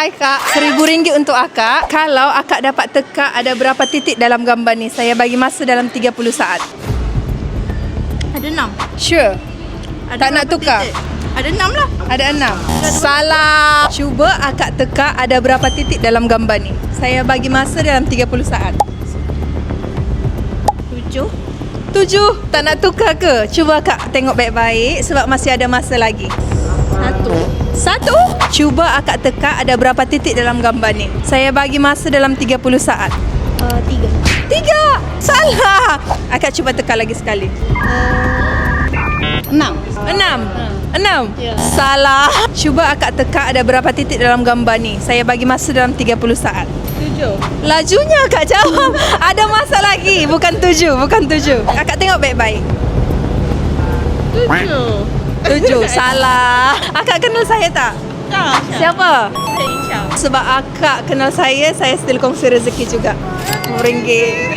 Hai kak, seribu ringgit untuk akak. Kalau akak dapat teka ada berapa titik dalam gambar ni, saya bagi masa dalam 30 saat. Ada enam. Sure. Ada Tak nak tukar? titik? Ada enam lah. Ada enam. Salah. Cuba akak teka ada berapa titik dalam gambar ni. Saya bagi masa dalam 30 saat. Tujuh. Tujuh. Tak nak tukar ke? Cuba akak tengok baik-baik sebab masih ada masa lagi. Satu. Satu. Cuba akak teka ada berapa titik dalam gambar ni. Saya bagi masa dalam 30 saat. Uh, tiga. Tiga. Salah. Akak cuba teka lagi sekali. Enam. Enam. Enam. Ya. Salah. Cuba akak teka ada berapa titik dalam gambar ni. Saya bagi masa dalam 30 saat. Tujuh. Lajunya akak jawab. Ada masa lagi. Bukan tujuh. Bukan tujuh. Akak tengok baik-baik. Tujuh. Tujuh. Salah. Akak kenal saya tak? Tak. Siapa? Saya. Sebab akak kenal saya, saya still kongsi rezeki juga. RM1.